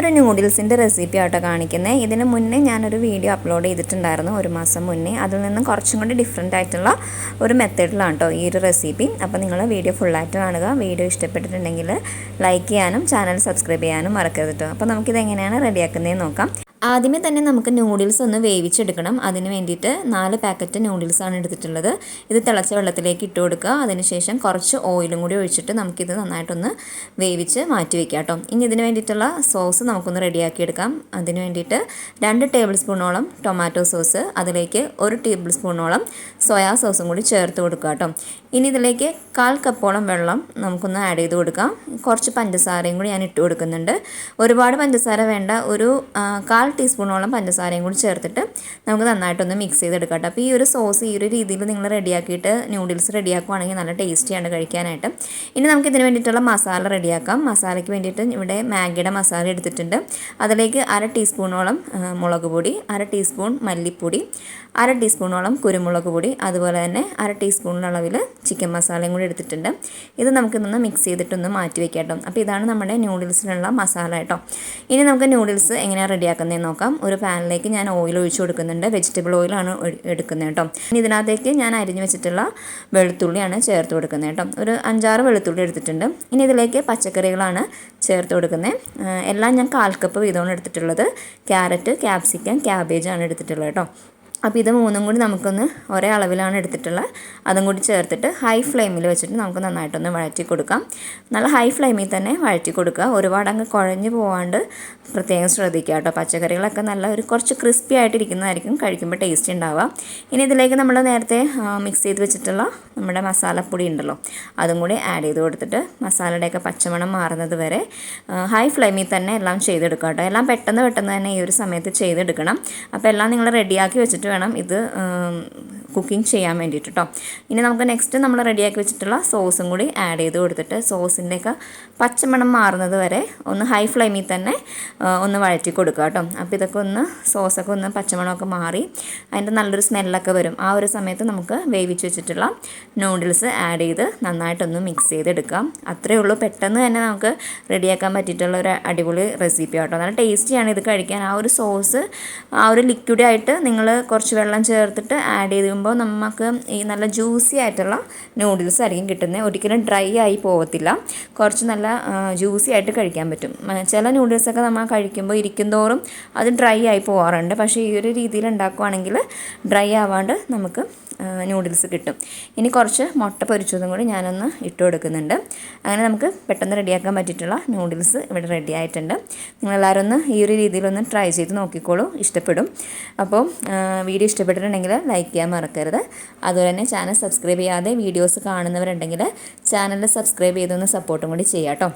ഇന്നൊരു നൂഡിൽസിന്റെ റെസിപ്പി ആട്ടോ കാണിക്കുന്നത് ഇതിന് മുന്നേ ഞാനൊരു വീഡിയോ അപ്ലോഡ് ചെയ്തിട്ടുണ്ടായിരുന്നു ഒരു മാസം മുന്നേ. അതിൽ നിന്നും കുറച്ചും കൂടി ഡിഫറെന്റ് ആയിട്ടുള്ള ഒരു മെത്തേഡിലാണ് കേട്ടോ ഈ ഒരു റെസിപ്പി അപ്പോൾ നിങ്ങൾ വീഡിയോ ഫുള്ളായിട്ട് കാണുക. വീഡിയോ ഇഷ്ടപ്പെട്ടിട്ടുണ്ടെങ്കിൽ ലൈക്ക് ചെയ്യാനും ചാനൽ സബ്സ്ക്രൈബ് ചെയ്യാനും മറക്കരുത് കേട്ടോ അപ്പോൾ നമുക്കിത് എങ്ങനെയാണ് റെഡിയാക്കുന്നതെന്ന് നോക്കാം. ആദ്യമേ തന്നെ നമുക്ക് നൂഡിൽസ് ഒന്ന് വേവിച്ചെടുക്കണം. അതിന് വേണ്ടിയിട്ട് നാല് പാക്കറ്റ് നൂഡിൽസാണ് എടുത്തിട്ടുള്ളത്. ഇത് തിളച്ച വെള്ളത്തിലേക്ക് ഇട്ട് കൊടുക്കുക. അതിനുശേഷം കുറച്ച് ഓയിലും കൂടി ഒഴിച്ചിട്ട് നമുക്കിത് നന്നായിട്ടൊന്ന് വേവിച്ച് മാറ്റി വെക്കാം കേട്ടോ ഇനി ഇതിന് വേണ്ടിയിട്ടുള്ള സോസ് നമുക്കൊന്ന് റെഡിയാക്കി എടുക്കാം അതിന് വേണ്ടിയിട്ട് രണ്ട് ടേബിൾ സ്പൂണോളം ടൊമാറ്റോ സോസ് അതിലേക്ക് ഒരു ടേബിൾ സ്പൂണോളം സോയാ സോസും കൂടി ചേർത്ത് കൊടുക്കുക കേട്ടോ. ഇനി ഇതിലേക്ക് കാൽ കപ്പോളം വെള്ളം നമുക്കൊന്ന് ആഡ് ചെയ്ത് കൊടുക്കാം. കുറച്ച് പഞ്ചസാരയും കൂടി ഞാൻ ഇട്ട് കൊടുക്കുന്നുണ്ട്. ഒരുപാട് പഞ്ചസാര വേണ്ട ഒരു കാൽ ടീസ്പൂണോളം പഞ്ചസാരയും കൂടി ചേർത്തിട്ട് നമുക്ക് നന്നായിട്ടൊന്ന് മിക്സ് ചെയ്തെടുക്കാം കേട്ടോ. അപ്പോൾ ഈ ഒരു സോസ് ഈ ഒരു രീതിയിൽ നിങ്ങൾ റെഡിയാക്കിയിട്ട് നൂഡിൽസ് റെഡിയാക്കുവാണെങ്കിൽ നല്ല ടേസ്റ്റിയാണ് കഴിക്കാനായിട്ട്. ഇനി നമുക്ക് ഇതിന് വേണ്ടിയിട്ടുള്ള മസാല റെഡിയാക്കാം. മസാലയ്ക്ക് വേണ്ടിയിട്ട് ഇവിടെ മാഗിയുടെ മസാല എടുത്തിട്ടുണ്ട്. അതിലേക്ക് അര ടീസ്പൂണോളം മുളക് പൊടി അര ടീസ്പൂൺ മല്ലിപ്പൊടി അര ടീസ്പൂണോളം കുരുമുളക് പൊടി അതുപോലെ തന്നെ അര ടീസ്പൂണിന് അളവിൽ ചിക്കൻ മസാലയും കൂടി എടുത്തിട്ടുണ്ട്. ഇത് നമുക്ക് നമുക്കിതൊന്ന് മിക്സ് ചെയ്തിട്ടൊന്ന് മാറ്റി വെക്കാം കേട്ടോ. അപ്പോൾ ഇതാണ് നമ്മുടെ നൂഡിൽസിനുള്ള മസാല കേട്ടോ. ഇനി നമുക്ക് നൂഡിൽസ് എങ്ങനെയാണ് റെഡിയാക്കുന്നതെന്ന് നോക്കാം. ഒരു പാനിലേക്ക് ഞാൻ ഓയിൽ ഒഴിച്ചു കൊടുക്കുന്നുണ്ട്. വെജിറ്റബിൾ ഓയിലാണ് എടുക്കുന്നത് കേട്ടോ. ഇനി ഇതിനകത്തേക്ക് ഞാൻ അരിഞ്ഞു വെച്ചിട്ടുള്ള വെളുത്തുള്ളിയാണ് ചേർത്ത് കൊടുക്കുന്നത് കേട്ടോ. ഒരു അഞ്ചാറ് വെളുത്തുള്ളി എടുത്തിട്ടുണ്ട്. ഇനി ഇതിലേക്ക് പച്ചക്കറികളാണ് ചേർത്ത് കൊടുക്കുന്നത്. എല്ലാം ഞാൻ കാൽ കപ്പ് വീതമാണ് എടുത്തിട്ടുള്ളത്. ക്യാരറ്റ് ക്യാപ്സിക്കം ക്യാബേജാണ് എടുത്തിട്ടുള്ളത് കേട്ടോ. അപ്പോൾ ഇത് മൂന്നും കൂടി നമുക്കൊന്ന് ഒരേ അളവിലാണ് എടുത്തിട്ടുള്ളത്. അതും കൂടി ചേർത്തിട്ട് ഹൈ ഫ്ലെയിമിൽ വെച്ചിട്ട് നമുക്ക് നന്നായിട്ടൊന്ന് വഴറ്റി കൊടുക്കാം. നല്ല ഹൈ ഫ്ലെയിമിൽ തന്നെ വഴറ്റി കൊടുക്കുക. ഒരുപാട് അങ്ങ് കുഴഞ്ഞു പോവാണ്ട് പ്രത്യേകം ശ്രദ്ധിക്കുക കേട്ടോ. പച്ചക്കറികളൊക്കെ നല്ല ഒരു കുറച്ച് ക്രിസ്പി ആയിട്ടിരിക്കുന്നതായിരിക്കും കഴിക്കുമ്പോൾ ടേസ്റ്റ് ഉണ്ടാവുക. ഇനി ഇതിലേക്ക് നമ്മൾ നേരത്തെ മിക്സ് ചെയ്ത് വെച്ചിട്ടുള്ള നമ്മുടെ മസാലപ്പൊടി ഉണ്ടല്ലോ അതും കൂടി ആഡ് ചെയ്ത് കൊടുത്തിട്ട് മസാലയുടെയൊക്കെ പച്ചമണം മാറുന്നത് വരെ ഹൈ ഫ്ലെയിമിൽ തന്നെ എല്ലാം ചെയ്തെടുക്കുക കേട്ടോ. എല്ലാം പെട്ടെന്ന് പെട്ടെന്ന് തന്നെ ഈ ഒരു സമയത്ത് ചെയ്തെടുക്കണം. അപ്പോൾ എല്ലാം നിങ്ങൾ റെഡിയാക്കി വെച്ചിട്ട് വേണം. ഇത് കുക്കിംഗ് ചെയ്യാൻ വേണ്ടിയിട്ട് കേട്ടോ ഇനി നമുക്ക് നെക്സ്റ്റ് നമ്മൾ റെഡിയാക്കി വെച്ചിട്ടുള്ള സോസും കൂടി ആഡ് ചെയ്ത് കൊടുത്തിട്ട് സോസിന്റെയൊക്കെ പച്ചമണം മാറുന്നത് വരെ ഒന്ന് ഹൈ ഫ്ലെയിമിൽ തന്നെ ഒന്ന് വഴറ്റി കൊടുക്കുക കേട്ടോ അപ്പോൾ ഇതൊക്കെ ഒന്ന് സോസൊക്കെ ഒന്ന് പച്ചമണമൊക്കെ മാറി അതിന്റെ നല്ലൊരു സ്മെല്ലൊക്കെ വരും. ആ ഒരു സമയത്ത് നമുക്ക് വേവിച്ച് വെച്ചിട്ടുള്ള നൂഡിൽസ് ആഡ് ചെയ്ത് നന്നായിട്ടൊന്ന് മിക്സ് ചെയ്തെടുക്കാം അത്രയേ ഉള്ളൂ. പെട്ടെന്ന് തന്നെ നമുക്ക് റെഡിയാക്കാൻ പറ്റിയിട്ടുള്ള ഒരു അടിപൊളി റെസിപ്പി കേട്ടോ നല്ല ടേസ്റ്റിയാണ് ഇത് കഴിക്കാൻ. ആ ഒരു സോസ് ആ ഒരു ലിക്വിഡായിട്ട് നിങ്ങൾ കുറച്ച് വെള്ളം ചേർത്തിട്ട് ആഡ് ചെയ്ത് ചെയ്യുമ്പോൾ നമുക്ക് ഈ നല്ല ജ്യൂസി ആയിട്ടുള്ള നൂഡിൽസ് ആയിരിക്കും കിട്ടുന്നത് ഒരിക്കലും ഡ്രൈ ആയി പോകത്തില്ല കുറച്ച് നല്ല ജ്യൂസി ആയിട്ട് കഴിക്കാൻ പറ്റും. ചില നൂഡിൽസൊക്കെ നമ്മൾ കഴിക്കുമ്പോൾ ഇരിക്കുന്തോറും അത് ഡ്രൈ ആയി പോകാറുണ്ട് പക്ഷേ ഈ ഒരു രീതിയിൽ ഉണ്ടാക്കുവാണെങ്കിൽ ഡ്രൈ ആവാണ്ട് നമുക്ക് നൂഡിൽസ് കിട്ടും. ഇനി കുറച്ച് മുട്ട പൊരിച്ചതും കൂടി ഞാനൊന്ന് ഇട്ട് കൊടുക്കുന്നുണ്ട്. അങ്ങനെ നമുക്ക് പെട്ടെന്ന് റെഡിയാക്കാൻ പറ്റിയിട്ടുള്ള നൂഡിൽസ് ഇവിടെ റെഡി ആയിട്ടുണ്ട്. നിങ്ങളെല്ലാവരും ഒന്ന് ഈ ഒരു രീതിയിലൊന്ന് ട്രൈ ചെയ്ത് നോക്കിക്കോളൂ. ഇഷ്ടപ്പെടും. അപ്പോൾ വീഡിയോ ഇഷ്ടപ്പെട്ടിട്ടുണ്ടെങ്കിൽ ലൈക്ക് ചെയ്യാൻ മറക്കരുത്. അതുപോലെ തന്നെ ചാനൽ സബ്സ്ക്രൈബ് ചെയ്യാതെ വീഡിയോസ് കാണുന്നവരുണ്ടെങ്കിൽ ചാനൽ സബ്സ്ക്രൈബ് ചെയ്തൊന്ന് സപ്പോർട്ടും കൂടി ചെയ്യാം കേട്ടോ